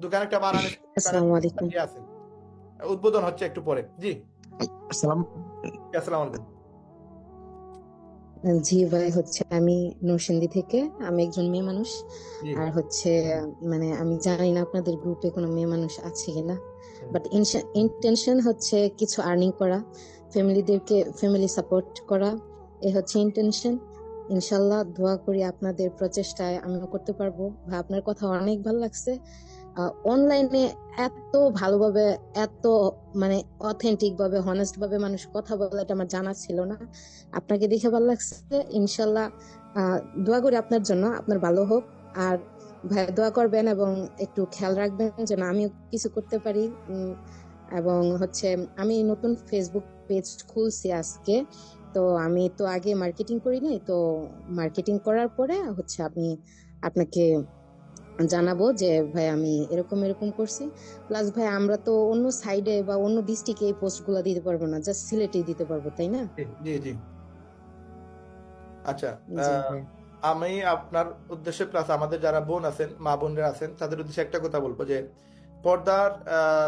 দোকান একটা বানানো আসসালামু আলাইকুম। আছে। উদ্বোধন হচ্ছে একটু পরে। জি। সালাম আসসালামু আলাইকুম। জি ভাই হচ্ছে আমি নরসিংদী থেকে আমি একজন মেয়ে মানুষ। আর হচ্ছে মানে আমি জানি না আপনাদের গ্রুপে কোনো মেয়ে মানুষ আছে কিনা। বাট ইন্টেনশন হচ্ছে কিছু আর্নিং করা ফ্যামিলিদেরকে ফ্যামিলি সাপোর্ট করা। এ হচ্ছে ইন্টেনশন ইনশাল্লাহ দোয়া করি আপনাদের প্রচেষ্টায় আমিও করতে পারব। ভাই আপনার কথা অনেক ভালো লাগছে। অনলাইনে এত ভালোভাবে, এত মানে অথেন্টিক ভাবে হনেস্ট ভাবে মানুষ কথা বলে, এটা আমার জানা ছিল না। আপনাকে দেখে ভালো লাগছে, ইনশাল্লাহ দোয়া করি আপনার জন্য, আপনার ভালো হোক। আর ভাই, দোয়া করবেন এবং একটু খেয়াল রাখবেন যেন আমিও কিছু করতে পারি। এবং হচ্ছে আমি নতুন ফেসবুক পেজ খুলছি আজকে। তো আমি তো আগে মার্কেটিং করি নাই, তো মার্কেটিং করার পরে হচ্ছে আপনি, আপনাকে জানাব যে ভাই আমি এরকম এরকম করছি। প্লাস ভাই আমরা তো অন্য সাইডে বা অন্য ডিস্ট্রিক্টে এই পোস্টগুলা দিতে পারব না। জাস্ট সিলেটেই দিতে পারব তাই না? জি, জি আচ্ছা। আমি আপনার উদ্দেশ্যে প্লাস আমাদের যারা বোন আছেন মা বোনরা আছেন তাদের উদ্দেশ্যে একটা কথা বলব যে পর্দার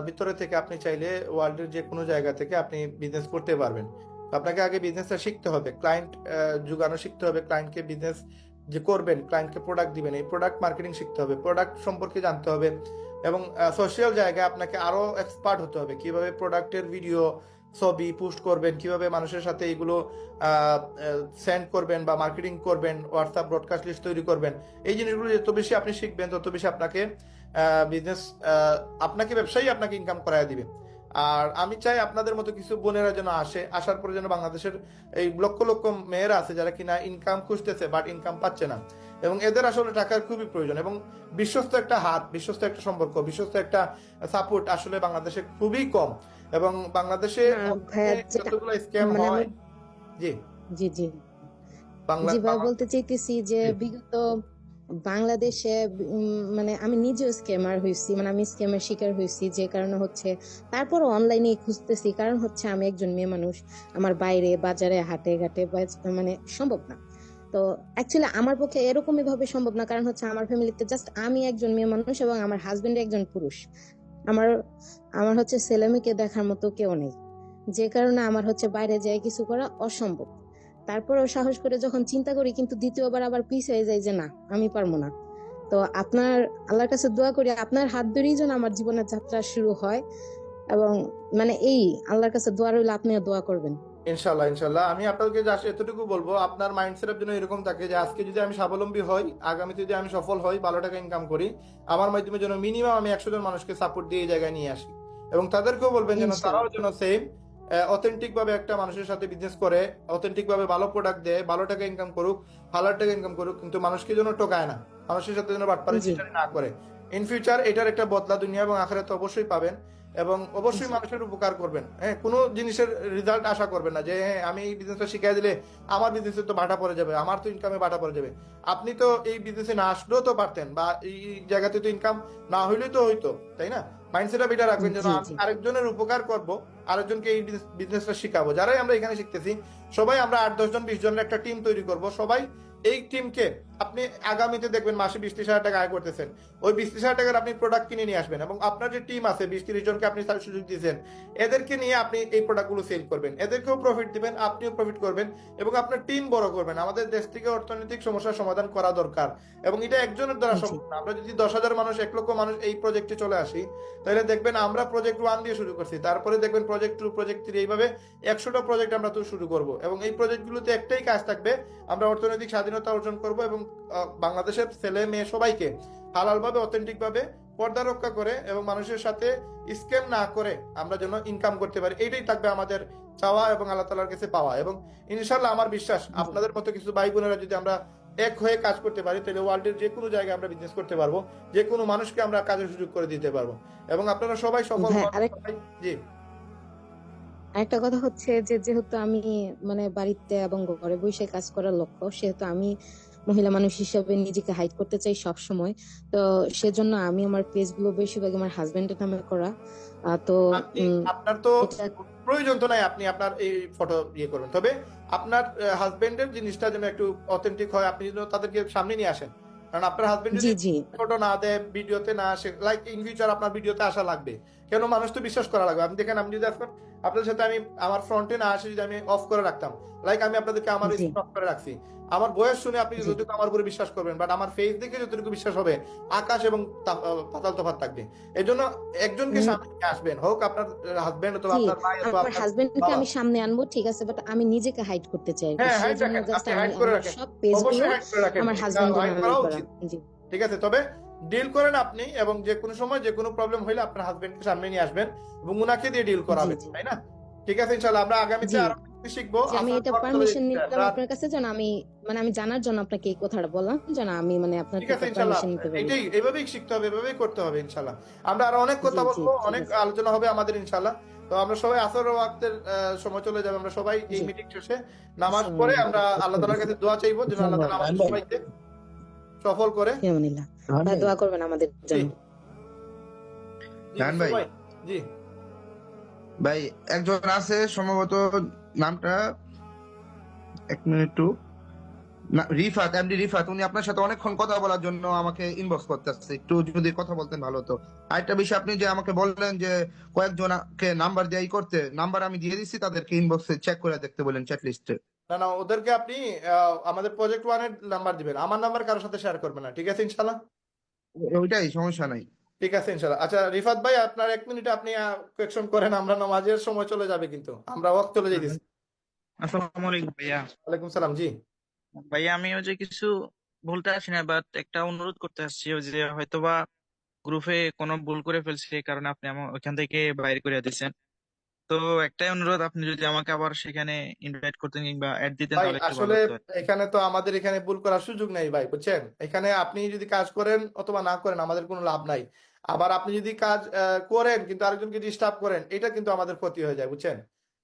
ভিতরে থেকে আপনি চাইলে ওয়ার্ল্ডের যে কোনো জায়গা থেকে আপনি বিজনেস করতে পারবেন। আপনাকে আগে বিজনেসটা শিখতে হবে। ক্লায়েন্ট যোগানো শিখতে হবে। ক্লায়েন্টকে বিজনেস যে করবেন ক্লায়েন্টকে প্রোডাক্ট দিবেন, এই প্রোডাক্ট মার্কেটিং শিখতে হবে প্রোডাক্ট সম্পর্কে জানতে হবে এবং সোশ্যাল জায়গায় আপনাকে আরও এক্সপার্ট হতে হবে। কীভাবে প্রোডাক্টের ভিডিও ছবি পোস্ট করবেন, কীভাবে মানুষের সাথে এগুলো সেন্ড করবেন বা মার্কেটিং করবেন হোয়াটসঅ্যাপ ব্রডকাস্ট লিস্ট তৈরি করবেন, এই জিনিসগুলো যত বেশি আপনি শিখবেন, তত বেশি আপনাকে বিজনেস আপনাকে, ব্যবসায়ী আপনাকে ইনকাম করায় দিবে। আর আমি চাই আপনাদের মতো কিছু বোনেরা যেন আসে আসার পরে যেন বাংলাদেশের এই লক্ষ লক্ষ মেয়েরা আছে যারা কিনা ইনকাম খুঁজতেছে বাট ইনকাম পাচ্ছে না। এবং এদের আসলে টাকার খুবই প্রয়োজন এবং বিশ্বস্ত একটা হাত বিশ্বস্ত একটা সম্পর্ক বিশ্বস্ত একটা সাপোর্ট আসলে বাংলাদেশে খুবই কম। এবং বাংলাদেশে না, যতগুলো স্ক্যাম মানে হয় জি। জি জি। বাংলা বলতে চাইতেছি যে বিগত বাংলাদেশে মানে আমি নিজেও স্ক্যামার হয়েছি মানে আমি স্ক্যামের শিকার হয়েছি, যে কারণে হচ্ছে তারপরও অনলাইনে খুঁজতেছি। কারণ হচ্ছে আমি একজন মেয়ে মানুষ, আমার বাইরে বাজারে, হাটে ঘাটে মানে সম্ভব না। তো অ্যাকচুয়ালি আমার পক্ষে এরকমই ভাবে সম্ভব না, কারণ হচ্ছে আমার ফ্যামিলিতে জাস্ট আমি একজন মেয়ে মানুষ এবং আমার হাজবেন্ড একজন পুরুষ। আমার আমার হচ্ছে ছেলে মেয়েকে দেখার মতো কেউ নেই। যে কারণে আমার হচ্ছে বাইরে যেয়ে কিছু করা অসম্ভব। তারপরেও সাহস করে যখন চিন্তা করি কিন্তু দ্বিতীয়বার আবার পিছ হয়ে যায় যে না আমি পারব না। তো আপনার আল্লাহর কাছে দোয়া করি আপনার হাত ধরেই যেন আমার জীবনের যাত্রা শুরু হয় এবং মানে এই আল্লাহর কাছে দোয়া রইলে আপনিও দোয়া করবেন। ইনশাল্লাহ ইনশাল্লাহ আমি আপনাকে জাস্ট এতটুকু বলব আপনার মাইন্ড সেটআপ যেন এরকম থাকে যে আজকে যদি আমি স্বাবলম্বী হই আগামীতে যদি আমি সফল হই ভালো টাকা ইনকাম করি আমার মাধ্যমে যেন মিনিমাম আমি একশো জন মানুষকে সাপোর্ট দিয়ে এই জায়গায় নিয়ে আসি। এবং তাদেরকেও বলবেন যেন তারাও যেন সেম অথেন্টিক ভাবে একটা মানুষের সাথে বিজনেস করে অথেন্টিক ভাবে ভালো প্রোডাক্ট দেয় ভালো টাকা ইনকাম করুক ভালো টাকা ইনকাম করুক কিন্তু মানুষকে যেন টোকায় না মানুষের সাথে যেন বাটপারি। না করে ইন ফিউচার এটার একটা বদলা দুনিয়া এবং আখেরাতে অবশ্যই পাবেন এবং অবশ্যই মানুষের উপকার করবেন। হ্যাঁ কোনো জিনিসের রেজাল্ট আশা করবেন না যে হ্যাঁ আমি এই বিজনেসটা শিখাই দিলে আমার বিজনেসে তো বাটা পড়ে যাবে আমার তো ইনকামে বাটা পড়ে যাবে। আপনি তো এই বিজনেসে না আসলেও তো পারতেন বা এই জায়গাতে তো ইনকাম না হইলেও তো হইতো তাই না? মাইন্ডসেট এটা রাখবেন যেন আমি আরেকজনের উপকার করব আরেকজনকে এই বিজনেসটা শিখাবো। যারাই আমরা এখানে শিখতেছি সবাই আমরা আট দশ জন বিশ জনের একটা টিম তৈরি করব। সবাই এই টিমকে আপনি আগামীতে দেখবেন মাসে বিশ ত্রিশ হাজার টাকা আয় করতেছেন। ওই বিশ ত্রিশ হাজার টাকার আপনি প্রোডাক্ট কিনে নিয়ে আসবেন এবং আপনার যে টিম আছে বিশ ত্রিশ জনকে আপনি সুযোগ দিয়েছেন এদেরকে নিয়ে আপনি এই প্রোডাক্টগুলো সেল করবেন। এদেরকেও প্রফিট দিবেন আপনিও প্রফিট করবেন এবং আপনার টিম বড় করবেন। আমাদের দেশ থেকে অর্থনৈতিক সমস্যার সমাধান করা দরকার এবং এটা একজনের দ্বারা সম্ভব না। আমরা যদি দশ হাজার মানুষ এক লক্ষ মানুষ এই প্রজেক্টে চলে আসি তাহলে দেখবেন আমরা প্রজেক্ট ওয়ান দিয়ে শুরু করছি। তারপরে দেখবেন প্রজেক্ট টু প্রজেক্ট থ্রি এইভাবে একশোটা প্রজেক্ট আমরা তো শুরু করব এবং এই প্রজেক্টগুলোতে একটাই কাজ থাকবে আমরা অর্থনৈতিক স্বাধীনতা অর্জন করব এবং বাংলাদেশের ছেলে মেয়ে সবাইকে হালালভাবে অথেন্টিক ভাবে পর্দা রক্ষা করে এবং মানুষের সাথে স্ক্যাম না করে আমরা যেন ইনকাম করতে পারি। এইটাই থাকবে আমাদের চাওয়া এবং আল্লাহ তালার কাছে পাওয়া। এবং ইনশাল্লাহ আমার বিশ্বাস আপনাদের মতো কিছু ভাই বোনেরা যদি আমরা এক হয়ে কাজ করতে পারি তাহলে ওয়ার্ল্ডের যে কোনো জায়গায় আমরা বিজনেস করতে পারব যে কোনো মানুষকে আমরা কাজের সুযোগ করে দিতে পারব। এবং আপনারা সবাই সফল হ্যাঁ, জি। আরেকটা কথা হচ্ছে যে যেহেতু আমি মানে বাড়িতে এবং ঘরে বসে কাজ করার লক্ষ্য সেহেতু আমি মহিলা মানুষ হিসেবে নিজেকে হাইড করতে চাই সব সময় তো সেজন্য আমি আমার পেজগুলো বেশিরভাগ আমার হাজবেন্ডের নামে করা। তো আপনার তো প্রয়োজন তো নাই আপনি আপনার এই ফটো ইয়ে করবেন। তবে আপনার হাজবেন্ডের জিনিসটা যেন একটু অথেন্টিক হয় আপনি যেন তাদেরকে সামনে নিয়ে আসেন। কারণ আপনার হাজবেন্ড যদি ফটো না দেয় ভিডিওতে না আসে লাইক ইন ফিউচার আপনার ভিডিওতে আসা লাগবে। কেন? মানুষ তো বিশ্বাস করা লাগবে। আপনি দেখেন আমি যদি এখন আপনাদের সাথে আমি আমার ফ্রন্টে না আসে যদি আমি অফ করে রাখতাম লাইক আমি আপনাদেরকে আমার অফ করে রাখছি। আমার বয়স শুনে আপনি। যতটুকু আমার উপরে বিশ্বাস করবেন বাট আমার ফেস দেখে যতটুকু বিশ্বাস হবে আকাশ এবং পাতাল তফাৎ থাকবে। এই জন্য একজনকে সামনে আসবেন হোক আপনার হাজবেন্ড অথবা আপনার ভাই অথবা আপনার হাজবেন্ডকে আমি সামনে আনব ঠিক আছে বাট আমি নিজেকে হাইড করতে চাই হ্যাঁ, hide করে রাখেন। অবশ্যই hide করে রাখেন। আমার উচিত। ঠিক আছে তবে ডিল করেন আপনি এবং যে কোনো সময় যে কোনো প্রবলেম হইলে আপনার হাজবেন্ডকে সামনে নিয়ে আসবেন এবং উনাকে দিয়ে ডিল করাবেন। তাই না? ঠিক আছে ইনশাআল্লাহ আমরা আগামীতে আরও শিখব? আমি এটা পারমিশন। নিলাম আপনার কাছে যেন আমি মানে আমি জানার জন্য আপনাকে এই কথাটা বললাম যেন আমি মানে আপনার ইনশাআল্লাহ পারমিশন নিতে পারি। এটাই এভাবেই শিখতে হবে এভাবেই করতে হবে ইনশাআল্লাহ আমরা আরও অনেক কথা বলব অনেক আলোচনা হবে আমাদের ইনশাআল্লাহ তো আমরা সবাই আসর ওয়াক্তের সময় চলে যাবে আমরা সবাই এই মিটিং শেষে নামাজ পড়ে আমরা আল্লাহ তাআলার কাছে দোয়া চাইব যেন আল্লাহ তাআলা আমাদের সবাইকে সফল করে। দোয়া করবেন আমাদের জন্য। ভাই। জি। ভাই একজন আছে সম্ভবত নামটা এক মিনিট না, রিফাত এমডি রিফাত উনি আপনার সাথে অনেকক্ষণ কথা বলার জন্য আমাকে ইনবক্স করতেছে। একটু যদি কথা বলতেন ভালো হতো। আরেকটা বিষয় আপনি যে আমাকে বললেন যে কয়েকজনকে নাম্বার দিয়ে করতে নাম্বার আমি দিয়ে দিচ্ছি তাদেরকে ইনবক্সে চেক করে দেখতে বলেন চ্যাট লিস্টে না না ওদেরকে আপনি আমাদের প্রজেক্ট ওয়ানের নাম্বার দিবেন। আমার নাম্বার কারোর সাথে শেয়ার করবেন না ঠিক আছে ইনশাআল্লাহ? ওইটাই সমস্যা নাই। ঠিক আছে ইনশাআল্লাহ। আচ্ছা রিফাত ভাই আপনার এক মিনিট আপনি কোয়েকশন করেন আমরা নামাজের সময় চলে যাবে কিন্তু। আমরা ওয়াক্ত চলে যাইতেছি। আসসালামু আলাইকুম ভাইয়া। ওয়ালাইকুম সালাম জি। ভাইয়া আমি ওই যে কিছু বলতে আসি না বাট একটা অনুরোধ করতে আসছি ওই যে হয়তোবা গ্রুপে কোনো ভুল করে ফেলছি এই কারণে আপনি আমার ওইখান থেকে বাইরে করে দিয়েছেন। তো একটাই অনুরোধ আপনি যদি আমাকে আবার সেখানে ইনভাইট করতেন কিংবা অ্যাড দিতেন ভাই তাহলে একটু ভালো আসলে হতো এখানে তো আমাদের এখানে ভুল করার সুযোগ নেই ভাই বুঝছেন? এখানে আপনি যদি কাজ করেন অথবা না করেন আমাদের কোনো লাভ নাই। আবার আপনি যদি কাজ করেন কিন্তু আরেকজনকে ডিস্টার্ব করেন এটা কিন্তু আমাদের ক্ষতি হয়ে যায় বুঝছেন?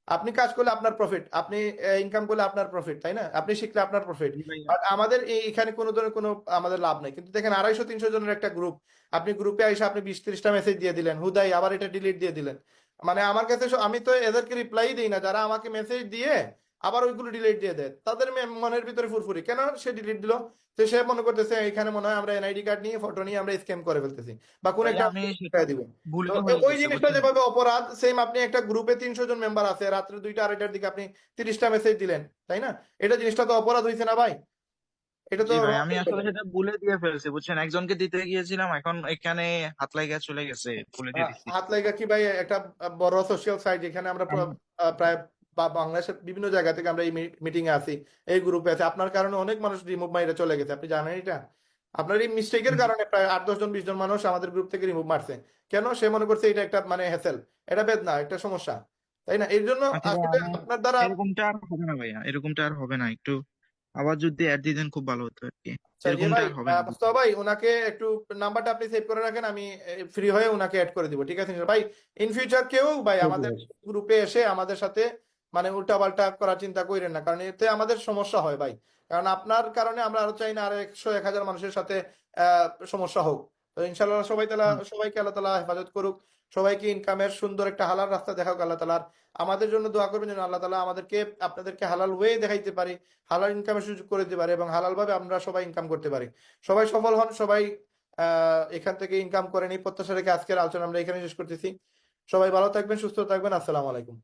আপনি কাজ করলে আপনার প্রফিট আপনি ইনকাম করলে আপনার প্রফিট তাই না? আপনি শিখলে আপনার প্রফিট। আর আমাদের এখানে কোনো ধরনের কোনো আমাদের লাভ নেই। কিন্তু দেখেন আড়াইশো তিনশো জনের একটা গ্রুপ আপনি গ্রুপে এসে আপনি বিশ ত্রিশটা মেসেজ দিয়ে দিলেন হুদাই আবার এটা ডিলিট দিয়ে দিলেন। মানে আমার কাছে আমি তো এদেরকে রিপ্লাই দিই না যারা আমাকে মেসেজ দিয়ে আবার ওইগুলো ডিলিট দিয়ে দেয়। তাদের মনের ভিতরে ফুরফুরি। কেন সে ডিলিট দিল? তো সে মনে করতেছে এখানে মনে হয় আমরা এনআইডি কার্ড নিয়ে ফটো নিয়ে আমরা স্ক্যাম করে ফেলতেছি। বা কোন একটা দিব। হয়ে ওই জিনিসটা যেভাবে অপরাধ সেম আপনি একটা গ্রুপে তিনশো জন মেম্বার আছে রাত্রে দুইটা আড়াইটার দিকে আপনি তিরিশটা মেসেজ দিলেন তাই না? এটা জিনিসটা তো অপরাধ হয়েছে না ভাই। এটা তো ভাই আমি আসলে সেটা ভুলে দিয়ে ফেলছি বুঝছেন? একজনকে দিতে গিয়েছিলাম এখন এখানে হাত লাগা চলে গেছে ভুলে দিয়ে হাত লাগা কি ভাই? একটা বড় সোশ্যাল সাইট যেখানে আমরা প্রায় বা- বাংলাদেশের বিভিন্ন জায়গা থেকে আমরা এই মিটিং এ আছি এই গ্রুপে আছি আপনার কারণে অনেক মানুষ রিমুভ মাইরে চলে গেছে আপনি জানেন এটা? আপনার এই মিস্টেকের কারণে প্রায় আট দশ জন বিশ জন মানুষ আমাদের গ্রুপ থেকে রিমুভ মারছে। কেন? সে মনে করছে এটা একটা মানে হ্যাসেল এটা বেদনা একটা সমস্যা তাই না? এর জন্য আচ্ছা, আসলে আপনার দ্বারা এরকমটা আর হবে না ভাইয়া এরকমটা আর হবে না। একটু আবার যদি অ্যাড দিতেন খুব ভালো হতো আর কি। আচ্ছা, ইয়ে এরকমটা আর হবে না। মুস্তফা ভাই ওনাকে একটু নাম্বারটা আপনি সেভ করে রাখেন আমি ফ্রি হয়ে ওনাকে অ্যাড করে দিব ঠিক আছে? ভাই ইন ফিউচার কেউ ভাই আমাদের গ্রুপে এসে আমাদের সাথে মানে উল্টাপাল্টা করার চিন্তা করেন না কারণ এতে আমাদের সমস্যা হয় ভাই। কারণ আপনার কারণে আমরা আরও চাই না আরও একশো এক হাজার মানুষের সাথে সমস্যা হোক। তো ইনশাল্লাহ সবাই তালা সবাইকে আল্লাহ তালা হেফাজত করুক। সবাইকে ইনকামের সুন্দর একটা হালাল রাস্তা দেখাক আল্লাহ তালার। আমাদের জন্য দোয়া করবেন যেন আল্লাহ তালা আমাদেরকে আপনাদেরকে হালাল ওয়ে দেখাইতে পারি হালাল ইনকামের সুযোগ করে দিতে পারে এবং হালাল ভাবে আমরা সবাই ইনকাম করতে পারি। সবাই সফল হন সবাই আহ এখান থেকে ইনকাম করেন। এই প্রত্যাশা রেখে আজকের আলোচনা আমরা এখানে শেষ করতেছি। সবাই ভালো থাকবেন সুস্থ থাকবেন। আসসালামু আলাইকুম।